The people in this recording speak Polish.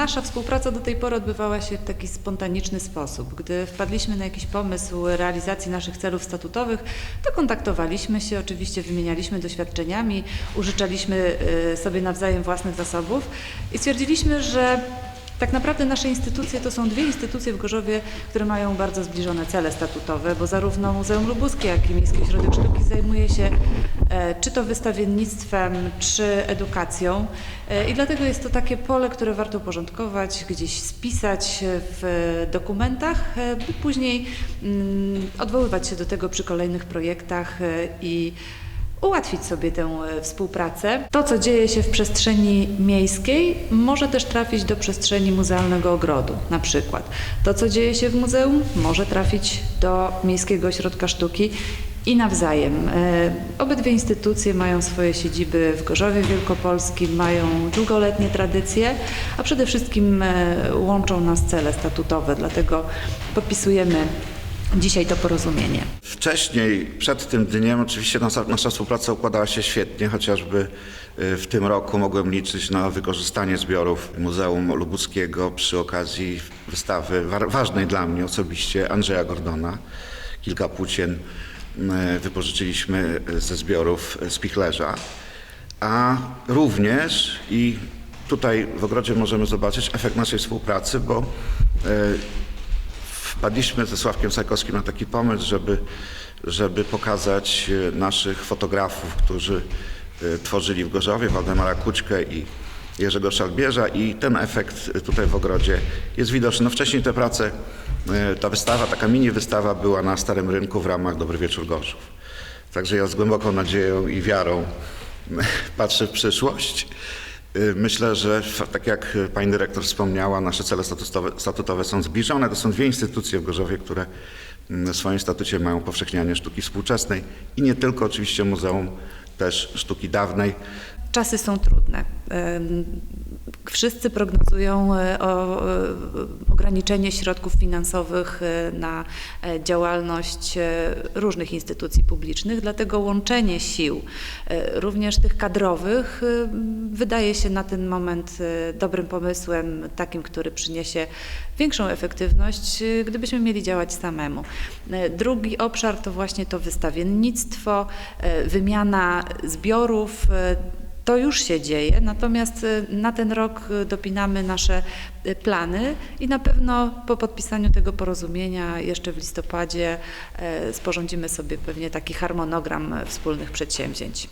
Nasza współpraca do tej pory odbywała się w taki spontaniczny sposób. Gdy wpadliśmy na jakiś pomysł realizacji naszych celów statutowych, to kontaktowaliśmy się, oczywiście wymienialiśmy doświadczeniami, użyczaliśmy y, sobie nawzajem własnych zasobów i stwierdziliśmy, że tak naprawdę nasze instytucje to są dwie instytucje w Gorzowie, które mają bardzo zbliżone cele statutowe, bo zarówno Muzeum Lubuskie, jak i Miejski Ośrodek Sztuki zajmuje się czy to wystawiennictwem, czy edukacją. E, I dlatego jest to takie pole, które warto uporządkować, gdzieś spisać w dokumentach, e, by później mm, odwoływać się do tego przy kolejnych projektach e, i ułatwić sobie tę e, współpracę. To, co dzieje się w przestrzeni miejskiej, może też trafić do przestrzeni muzealnego ogrodu, na przykład. To, co dzieje się w muzeum, może trafić do Miejskiego Ośrodka Sztuki i nawzajem. E, Obydwie instytucje mają swoje siedziby w Gorzowie Wielkopolskim, mają długoletnie tradycje, a przede wszystkim e, łączą nas cele statutowe, dlatego podpisujemy dzisiaj to porozumienie. Wcześniej, przed tym dniem, oczywiście nasza, nasza współpraca układała się świetnie, chociażby y, w tym roku mogłem liczyć na wykorzystanie zbiorów Muzeum Lubuskiego przy okazji wystawy wa- ważnej dla mnie osobiście Andrzeja Gordona. Kilka płócien wypożyczyliśmy ze zbiorów Spichlerza, a również i tutaj w ogrodzie możemy zobaczyć efekt naszej współpracy, bo Wpadliśmy ze Sławkiem Sajkowskim na taki pomysł, żeby, żeby pokazać e, naszych fotografów, którzy e, tworzyli w Gorzowie, Waldemara Kuczkę i Jerzego Szalbierza i ten efekt tutaj w ogrodzie jest widoczny. No wcześniej te prace, e, ta wystawa, taka mini wystawa była na Starym Rynku w ramach Dobry Wieczór Gorzów. Także ja z głęboką nadzieją i wiarą patrzę w przyszłość. Y, Myślę, że tak jak pani dyrektor wspomniała, nasze cele statutowe, są zbliżone. To są dwie instytucje w Gorzowie, które mm, w swoim statucie mają upowszechnianie sztuki współczesnej i nie tylko oczywiście muzeum, też sztuki dawnej. Czasy są trudne. Wszyscy prognozują e, o e, ograniczenie środków finansowych e, na e, działalność e, różnych instytucji publicznych, dlatego łączenie sił, również tych kadrowych, wydaje się na ten moment dobrym pomysłem, takim, który przyniesie większą efektywność, gdybyśmy mieli działać samemu. Drugi obszar to właśnie to wystawiennictwo, wymiana zbiorów. To już się dzieje, natomiast e, na ten rok e, dopinamy nasze e, plany i na pewno po podpisaniu tego porozumienia jeszcze w listopadzie e, sporządzimy sobie pewnie taki harmonogram wspólnych przedsięwzięć.